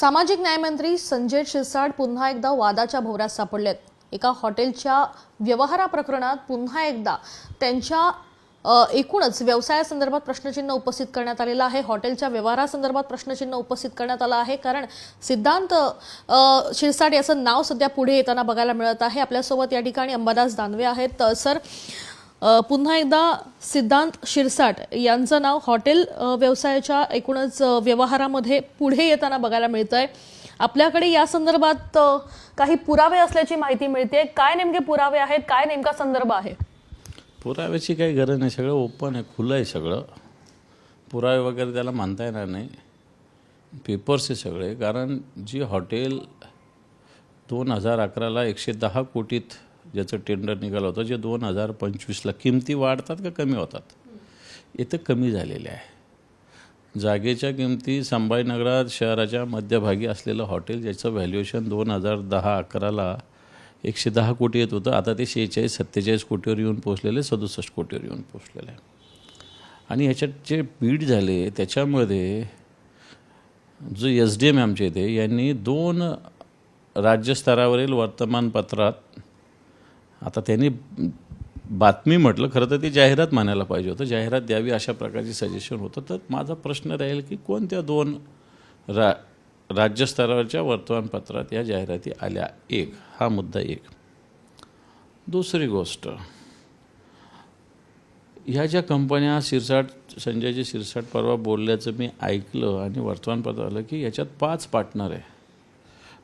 सामाजिक न्यायमंत्री संजय शिरसाट पुन्हा एकदा वादाच्या भोवऱ्यात सापडलेत. एका हॉटेलच्या व्यवहारा प्रकरणात पुन्हा एकदा त्यांच्या एकूणच व्यवसायासंदर्भात प्रश्नचिन्ह उपस्थित करण्यात आलेलं आहे. हॉटेलच्या व्यवहारासंदर्भात प्रश्नचिन्ह उपस्थित करण्यात आलं आहे. कारण सिद्धांत शिरसाट याचं नाव सध्या पुढे येताना बघायला मिळत आहे. आपल्यासोबत या ठिकाणी अंबादास दानवे आहेत. सर पुन्हा एकदा सिद्धांत शिरसाट यांचं नाव हॉटेल व्यवसायाच्या एकूणच व्यवहारामध्ये पुढे येताना बघायला मिळतंय. आपल्याकडे या संदर्भात काही पुरावे असल्याची माहिती मिळते काय नेमके पुरावे आहेत? काय नेमका संदर्भ आहे? पुराव्याची काही गरज नाही. सगळं ओपन आहे खुलं आहे सगळं. पुरावे वगैरे त्याला मानता येणार नाही. पेपर्स आहे सगळे. कारण जी हॉटेल दोन हजार अकराला एकशे दहा कोटीत ज्याचं टेंडर निघालं होतं जे दोन हजार पंचवीसला किमती वाढतात का कमी होतात? इथं कमी झालेले आहे. जागेच्या किमती संभाजीनगरात शहराच्या मध्यभागी असलेलं हॉटेल ज्याचं व्हॅल्युएशन दोन हजार दहा अकराला एकशे दहा कोटी येत होतं आता ते शेहेचाळीस सत्तेचाळीस कोटीवर येऊन पोचलेले सदुसष्ट कोटीवर येऊन पोचलेलं आहे आणि ह्याच्यात जे पीठ झाले त्याच्यामध्ये जो एस डी एम आमच्या इथे यांनी दोन राज्यस्तरावरील वर्तमानपत्रात आता त्यांनी बातमी म्हटलं खरं तर ती जाहिरात मानायला पाहिजे होतं. जाहिरात द्यावी अशा प्रकारची सजेशन होतं. तर माझा प्रश्न राहील की कोणत्या दोन रा राज्यस्तरावरच्या वर्तमानपत्रात या जाहिराती आल्या? एक हा मुद्दा एक. दुसरी गोष्ट ह्या ज्या कंपन्या शिरसाट संजयजी शिरसाट परवा बोलल्याचं मी ऐकलं आणि वर्तमानपत्र आलं की याच्यात पाच पार्टनर आहे.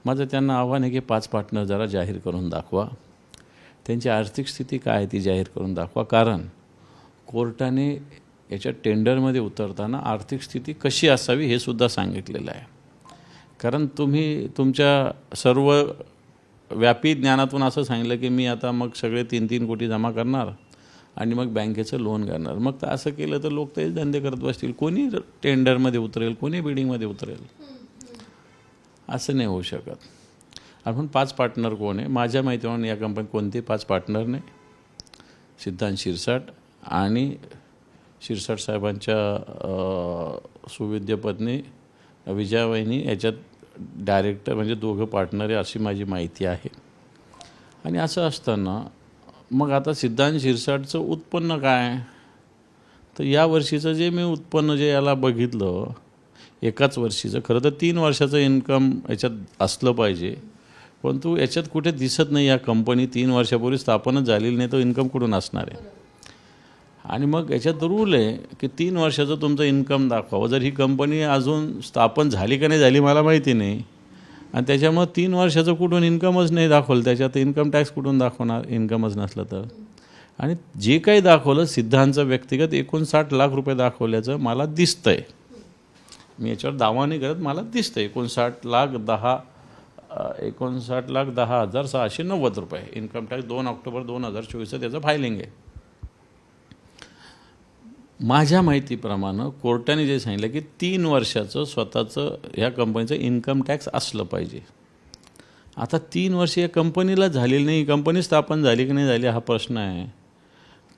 माझं त्यांना आव्हान आहे की पाच पार्टनर जरा जाहीर करून दाखवा. त्यांची आर्थिक स्थिती काय आहे ती जाहीर करून दाखवा. कारण कोर्टाने याच्या टेंडरमध्ये उतरताना आर्थिक स्थिती कशी असावी हे सुद्धा सांगितलेलं आहे. कारण तुम्ही तुमच्या सर्व व्यापी ज्ञानातून असं सांगितलं की मी आता मग सगळे तीन तीन कोटी जमा करणार आणि मग बँकेचं लोन करणार. मग तर असं केलं तर लोक तेच धंदे करत बसतील. कोणी टेंडरमध्ये उतरेल कोणी बिल्डिंगमध्ये उतरेल? असं नाही होऊ शकत. आपण पाच पार्टनर कोण आहे? माझ्या माहितीप्रमाणे या कंपनीत कोणते? पाच पार्टनर नाही सिद्धांत शिरसाट आणि शिरसाट साहेबांच्या सुविद्य पत्नी विजयावाहिनी याच्यात डायरेक्टर म्हणजे दोघं पार्टनर आहे अशी माझी माहिती आहे. आणि असं असताना मग आता सिद्धांत शिरसाटचं उत्पन्न काय तर या वर्षीचं जे मी उत्पन्न जे याला बघितलं एकाच वर्षीचं खरं तर तीन वर्षाचं इन्कम याच्यात असलं पाहिजे. परंतु याच्यात कुठे दिसत नाही या कंपनी. तीन वर्षापूर्वी स्थापनच झालेली नाही तर इन्कम कुठून असणार आहे? आणि मग याच्यात रूल आहे की तीन वर्षाचं तुमचं इन्कम दाखवावं. जर ही कंपनी अजून स्थापन झाली का नाही झाली मला माहिती नाही. आणि त्याच्यामुळं तीन वर्षाचं कुठून इन्कमच नाही दाखवलं. त्याच्यात इन्कम टॅक्स कुठून दाखवणार? इन्कमच नसलं तर. आणि जे काही दाखवलं सिद्धांचं व्यक्तिगत एकोणसाठ लाख रुपये दाखवल्याचं मला दिसतंय. मी याच्यावर दावा नाही करत मला दिसतं एकोणसाठ लाख दहा एकोणसाठ लाख दहा हजार सहाशे नव्वद रुपये. इन्कम टॅक्स दोन ऑक्टोबर दोन हजार चोवीसचं त्याचं फायलिंग आहे. माझ्या माहितीप्रमाणे कोर्टाने जे सांगितलं की तीन वर्षाचं स्वतःचं ह्या कंपनीचं इन्कम टॅक्स असलं पाहिजे. आता तीन वर्ष या कंपनीला झालेली नाही कंपनी स्थापन झाली की नाही झाली हा प्रश्न आहे.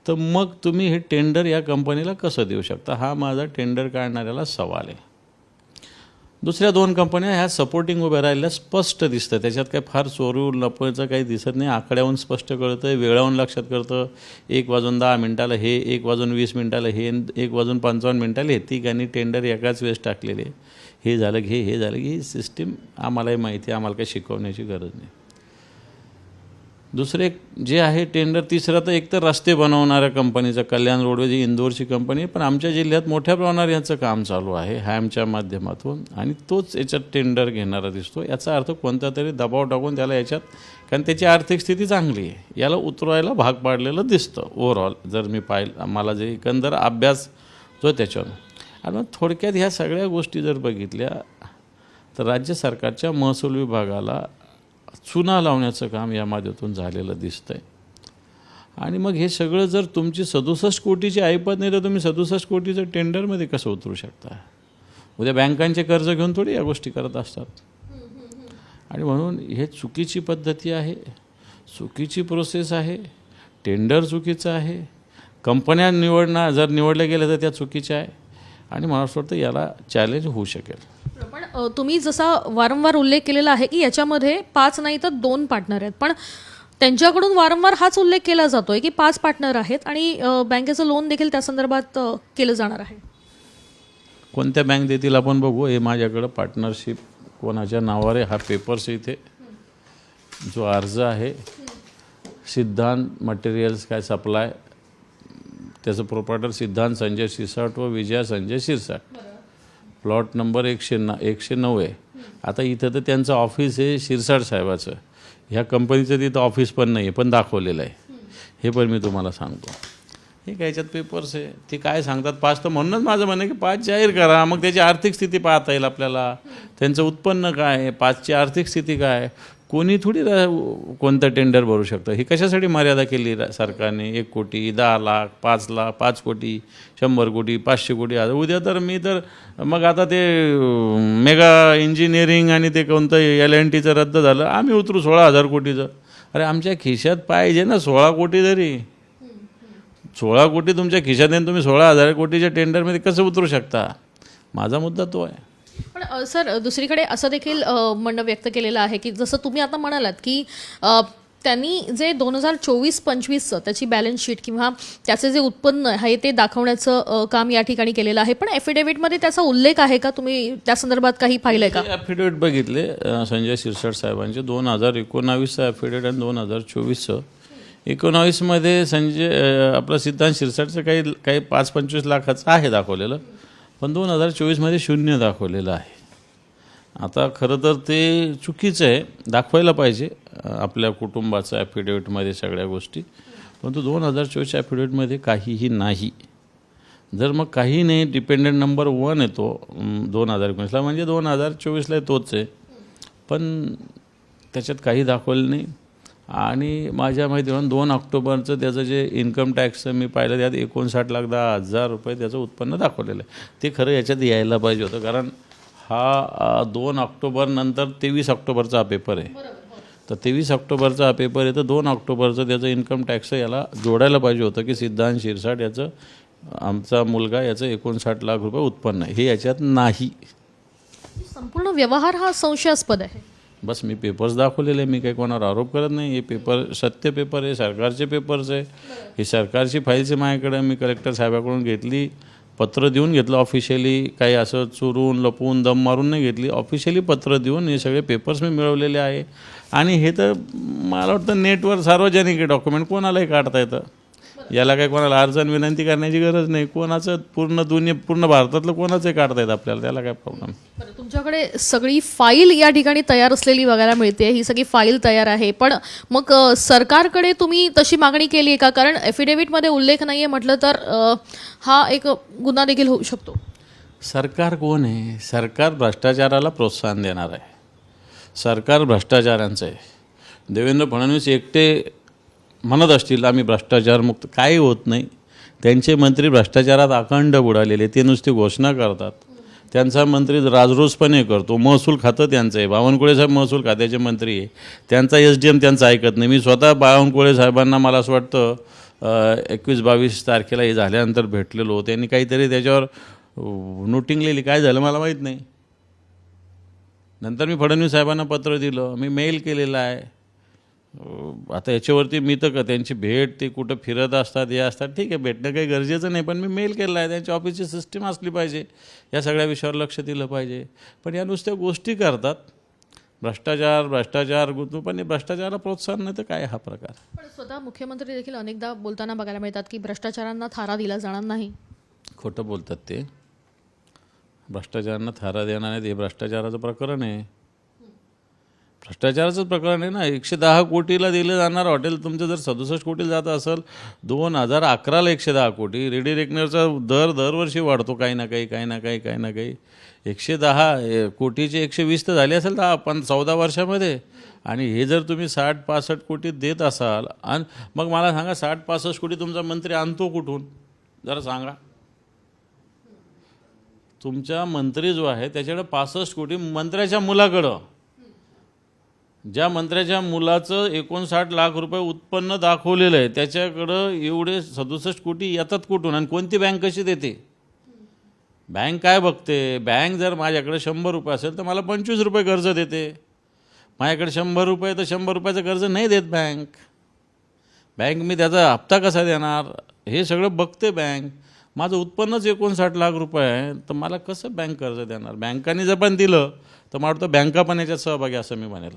तर मग तुम्ही हे टेंडर या कंपनीला कसं देऊ शकता? हा माझा टेंडर काढणाऱ्याला सवाल आहे. दुसऱ्या दोन कंपन्या ह्या सपोर्टिंग उभ्या राहिल्या स्पष्ट दिसतं त्याच्यात काही फार चोरू लपवायचं काही दिसत नाही. आकड्याहून स्पष्ट कळतं वेळाहून लक्षात कळतं. एक वाजून दहा मिनिटाला हे एक वाजून वीस मिनिटाला हे एक वाजून पंचावन्न मिनिटाला हे. तिघांनी टेंडर एकाच वेळेस टाकलेले. हे झालं घे हे झालं की ही सिस्टीम आम्हालाही माहिती आहे. आम्हाला काही शिकवण्याची गरज नाही. दुसरे जे आहे टेंडर तिसरं तर एक तर रस्ते बनवणाऱ्या कंपनीचं कल्याण रोडवेज ही इंदोरची कंपनी पण आमच्या जिल्ह्यात मोठ्या प्रमाणावर याचं काम चालू आहे हॅमच्या माध्यमातून. आणि तोच याच्यात टेंडर घेणारा दिसतो. याचा अर्थ कोणता तरी दबाव टाकून त्याला याच्यात कारण त्याची आर्थिक स्थिती चांगली आहे. याला उतरवायला भाग पाडलेलं दिसतं ओव्हरऑल जर मी पाहिलं मला जे एकंदर अभ्यास जो त्याच्यावर. आणि मग थोडक्यात ह्या सगळ्या गोष्टी जर बघितल्या तर राज्य सरकारच्या महसूल विभागाला चुना लावण्याचं काम या माध्यमातून झालेलं दिसतं आहे आणि मग हे सगळं जर तुमची सदुसष्ट कोटीची ऐपत नाही तर तुम्ही सदुसष्ट कोटीचं टेंडरमध्ये कसं उतरू शकता? उद्या बँकांचे कर्ज घेऊन थोडी या गोष्टी करत असतात. आणि म्हणून हे चुकीची पद्धती आहे चुकीची प्रोसेस आहे टेंडर चुकीचं आहे कंपन्या निवडणं जर निवडल्या गेल्या तर त्या चुकीच्या आहे. आणि मला असं वाटतं याला चॅलेंज होऊ शकेल. तुम्ही जसा वारंवार उल्लेख केलेला आहे की याच्यामध्ये पाच नाही तर दोन पार्टनर आहेत. पण त्यांच्याकडून वारंवार हाच उल्लेख केला जातोय की पाच पार्टनर आहेत आणि बँकेचं लोन देखील त्या संदर्भात केलं जाणार आहे. कोणत्या बँक देतील आपण बघू. हे माझ्याकडं पार्टनरशिप कोणाच्या नावावर आहे हा पेपर्स इथे. जो अर्ज आहे सिद्धांत मटेरियल्स काय सप्लाय त्याचं प्रोपायटर सिद्धांत संजय शिरसाट व विजया संजय शिरसाट. प्लॉट नंबर एकशे न एकशे नऊ आहे. आता इथं तर त्यांचं ऑफिस आहे शिरसाट साहेबाचं. ह्या कंपनीचं तिथं ऑफिस पण नाही आहे पण दाखवलेलं आहे. हे पण मी तुम्हाला सांगतो. हे काय याच्यात पेपर्स आहे? ते काय सांगतात? पाच तर म्हणूनच माझं म्हणणं की पाच जाहीर करा. मग त्याची आर्थिक स्थिती पाहता येईल आपल्याला. त्यांचं उत्पन्न काय आहे? पाचची आर्थिक स्थिती काय कोणी थोडी रा- कोणतं टेंडर भरू शकतं? ही कशासाठी मर्यादा केली सरकारने? एक कोटी दहा लाख पाच लाख पाच कोटी शंभर कोटी पाचशे कोटी? आता उद्या तर मी तर मग आता ते मेगा इंजिनिअरिंग आणि ते कोणतं एल एन टीचं रद्द झालं. आम्ही उतरू सोळा हजार कोटीचं. अरे आमच्या खिशात पाहिजे ना सोळा कोटी तरी. सोळा कोटी तुमच्या खिशात येऊन तुम्ही सोळा हजार कोटीच्या टेंडरमध्ये कसं उतरू शकता? माझा मुद्दा तो आहे. पण सर दुसरीकडे असं देखील म्हणणं व्यक्त केलेलं आहे की जसं तुम्ही आता म्हणालात की त्यांनी जे दोन हजार चोवीस पंचवीसचं त्याची बॅलन्स शीट किंवा त्याचे जे उत्पन्न आहे ते दाखवण्याचं काम या ठिकाणी केलेलं आहे. पण ॲफिडेव्हिटमध्ये त्याचा उल्लेख आहे का? तुम्ही त्या संदर्भात काही पाहिलंय का? ॲफिडेविट बघितले संजय शिरसाट साहेबांचे दोन हजार एकोणावीसचं ॲफिडेविट आणि दोन हजार चोवीसचं. एकोणावीसमध्ये संजय आपलं सिद्धांत शिरसाटचं काही काही पाच पंचवीस लाखाचं आहे दाखवलेलं. पण दोन हजार चोवीसमध्ये शून्य दाखवलेलं आहे. आता खरं तर ते चुकीचं आहे. दाखवायला पाहिजे आपल्या कुटुंबाचं ॲफिडेविटमध्ये सगळ्या गोष्टी. परंतु दोन हजार चोवीसच्या ॲफिडेविटमध्ये काहीही नाही. जर मग काही नाही डिपेंडंट नंबर वन येतो दोन हजार एकोणीसला. म्हणजे दोन हजार चोवीसला तोच आहे. पण त्याच्यात काही दाखवलं नाही. आणि माझ्या माहितीवरून दोन ऑक्टोबरचं त्याचं जे इन्कम टॅक्सचं मी पाहिलं त्यात एकोणसाठ लाख दहा हजार रुपये त्याचं उत्पन्न दाखवलेलं आहे. ते खरं याच्यात यायला पाहिजे होतं कारण हा दोन ऑक्टोबर नंतर तेवीस ऑक्टोबरचा हा पेपर आहे. तर तेवीस ऑक्टोबरचा हा पेपर आहे तर दोन ऑक्टोबरचं त्याचं इन्कम टॅक्स याला जोडायला पाहिजे होतं की सिद्धांत शिरसाट याचं आमचा मुलगा याचं एकोणसाठ लाख रुपये उत्पन्न आहे. हे याच्यात नाही. संपूर्ण व्यवहार हा संशयास्पद आहे. बस मी पेपर्स दाखवलेले मी काही कोणावर आरोप करत नाही. हे पेपर सत्य पेपर हे सरकारचे पेपर्स आहे. ही सरकारची फाईल्स आहे माझ्याकडे. मी कलेक्टर साहेबाकडून घेतली. पत्र देऊन घेतलं ऑफिशियली काही असं चुरून लपवून दम मारून नाही घेतली. ऑफिशियली पत्र देऊन हे सगळे पेपर्स मी मिळवलेले आहे. आणि हे तर मला वाटतं नेटवर सार्वजनिक आहे डॉक्युमेंट कोणालाही काढता येतं. याला काही कोणाला अर्ज आणि विनंती करण्याची गरज नाही. कोणाचं पूर्ण दुनिया पूर्ण भारतातलं कोणाचंही काढता येतं आपल्याला? त्याला काय प्रॉब्लेम बरं तुमच्याकडे सगळी फाईल या ठिकाणी तयार असलेली बघायला मिळते. ही सगळी फाईल तयार आहे. पण मग अ, सरकारकडे तुम्ही तशी मागणी केली आहे का? कारण ॲफिडेव्हिटमध्ये उल्लेख नाही आहे म्हटलं तर अ, हा एक गुन्हा देखील होऊ शकतो. सरकार कोण आहे? सरकार भ्रष्टाचाराला प्रोत्साहन देणार आहे. सरकार भ्रष्टाचारांचं आहे. देवेंद्र फडणवीस एकटे म्हणत असतील आम्ही भ्रष्टाचारमुक्त काही होत नाही. त्यांचे मंत्री भ्रष्टाचारात अखंड बुडालेले ते नुसती घोषणा करतात. त्यांचा मंत्री राजरोसपणे करतो. महसूल खातं त्यांचं आहे बावनकुळे साहेब महसूल खात्याचे मंत्री आहे. त्यांचा एस डी एम त्यांचं ऐकत नाही. मी स्वतः बावनकुळे साहेबांना मला असं वाटतं एकवीस बावीस तारखेला हे झाल्यानंतर भेटलेलो. त्यांनी काहीतरी त्याच्यावर नोटिंग लिहिली काय झालं मला माहीत नाही. नंतर मी फडणवीस साहेबांना पत्र दिलं. मी मेल केलेला आहे. आता याच्यावरती मी तर का त्यांची भेट ते कुठं फिरत असतात हे असतात ठीक आहे भेटणं काही गरजेचं नाही पण मी मेल केला आहे त्यांच्या ऑफिसची सिस्टीम असली पाहिजे या सगळ्या विषयावर लक्ष दिलं पाहिजे. पण या नुसत्या गोष्टी करतात भ्रष्टाचार भ्रष्टाचार गुंतवणूक पण भ्रष्टाचाराला प्रोत्साहन नाही तर काय हा प्रकार? पण स्वतः मुख्यमंत्री देखील अनेकदा बोलताना बघायला मिळतात की भ्रष्टाचारांना थारा दिला जाणार नाही. खोटं बोलतात ते. भ्रष्टाचारांना थारा देणार नाहीत हे भ्ष्टाचाराचं प्रकरण आहे. भ्रष्टाचाराचंच प्रकरण आहे ना. एकशे दहा कोटीला दिलं जाणार हॉटेल. तुमचं जर सदुसष्ट कोटीला जात असेल दोन हजार अकराला एकशे दहा कोटी. रेडी रेकनरचा दर दरवर्षी वाढतो काही ना काही काही ना काही काही ना काही. एकशे दहा कोटीचे एकशे वीस तर झाले असेल दहा पण चौदा वर्षामध्ये. आणि हे जर तुम्ही साठ पासष्ट कोटी देत असाल आणि मग मला सांगा साठ पासष्ट कोटी तुमचा मंत्री आणतो कुठून? जरा सांगा. तुमचा मंत्री जो आहे त्याच्याकडे पासष्ट कोटी मंत्र्याच्या मुलाकडं. ज्या मंत्र्याच्या मुलाचं एकोणसाठ लाख रुपये उत्पन्न दाखवलेलं आहे त्याच्याकडं एवढे सदुसष्ट कोटी येतात कुठून? आणि कोणती बँक कशी देते? बँक काय बघते? बँक जर माझ्याकडे शंभर रुपये असेल तर मला पंचवीस रुपये कर्ज देते. माझ्याकडे शंभर रुपये तर शंभर रुपयाचं कर्ज नाही देत बँक. बँक मी त्याचा हप्ता कसा देणार? हे सगळं बघते बँक. माझं उत्पन्नच एकोणसाठ लाख रुपये आहे तर मला कसं बँक कर्ज देणार? बँकांनी जर पण दिलं तर मला वाटतं बँका पण याच्यात सहभागी असं मी म्हणेल.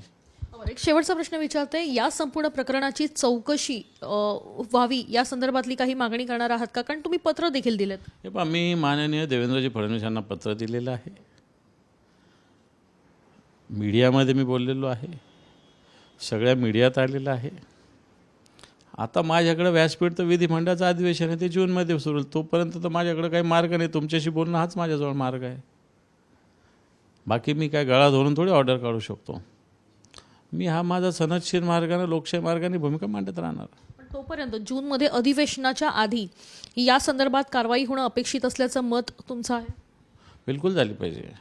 एक शेवटचा प्रश्न विचारते. या संपूर्ण प्रकरणाची चौकशी व्हावी या संदर्भातली काही मागणी करणार आहात का? कारण तुम्ही पत्र देखील दिलेत. हे पहा मी माननीय देवेंद्रजी फडणवीस यांना पत्र दिलेलं आहे. मीडियामध्ये मी बोललेलो आहे. सगळ्या मीडियात आलेलं आहे. आता माझ्याकडे व्यासपीठ तर विधिमंडळाचं अधिवेशन आहे ते जूनमध्ये सुरू होईल. तोपर्यंत तर माझ्याकडे काही मार्ग नाही. तुमच्याशी बोलणं हाच माझ्याजवळ मार्ग आहे. बाकी मी काय गळा धरून थोडी ऑर्डर काढू शकतो. मी हा माझा सनदशीर मार्गाने लोकशाही मार्गाने भूमिका मांडत राहणार. पण तोपर्यंत जूनमध्ये अधिवेशनाच्या आधी या संदर्भात कारवाई होणं अपेक्षित असल्याचं मत तुमचं आहे? बिलकुल झाली पाहिजे.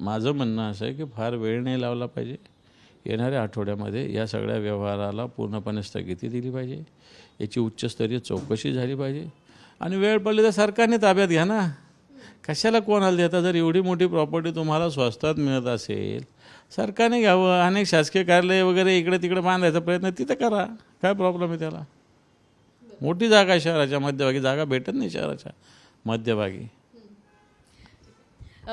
माझं म्हणणं असं आहे की फार वेळ नाही लावला पाहिजे. येणाऱ्या आठवड्यामध्ये या सगळ्या व्यवहाराला पूर्णपणे स्थगिती दिली पाहिजे. याची उच्चस्तरीय चौकशी झाली पाहिजे. आणि वेळ पडली तर सरकारने ताब्यात घ्या ना. कशाला कोणाला देता? जर एवढी मोठी प्रॉपर्टी तुम्हाला स्वस्तात मिळत असेल सरकारने घ्यावं अनेक शासकीय कार्यालय वगैरे इकडे तिकडे बांधायचा प्रयत्न तिथं करा. काय प्रॉब्लेम आहे त्याला? मोठी जागा आहे शहराच्या मध्यभागी जागा भेटत नाही शहराच्या मध्यभागी.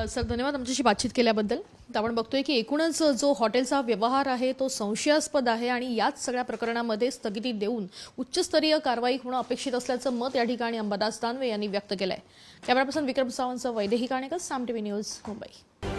सर धन्यवाद आमच्याशी बातचीत केल्याबद्दल. तर आपण बघतोय की एकूणच जो हॉटेलचा व्यवहार आहे तो संशयास्पद आहे आणि याच सगळ्या प्रकरणामध्ये स्थगिती देऊन उच्चस्तरीय कारवाई होणं अपेक्षित असल्याचं मत या ठिकाणी अंबादास दानवे यांनी व्यक्त केलंय. कॅमेरा पर्सन विक्रम सावंतचं वैदेही काणेकर साम टीव्ही न्यूज मुंबई.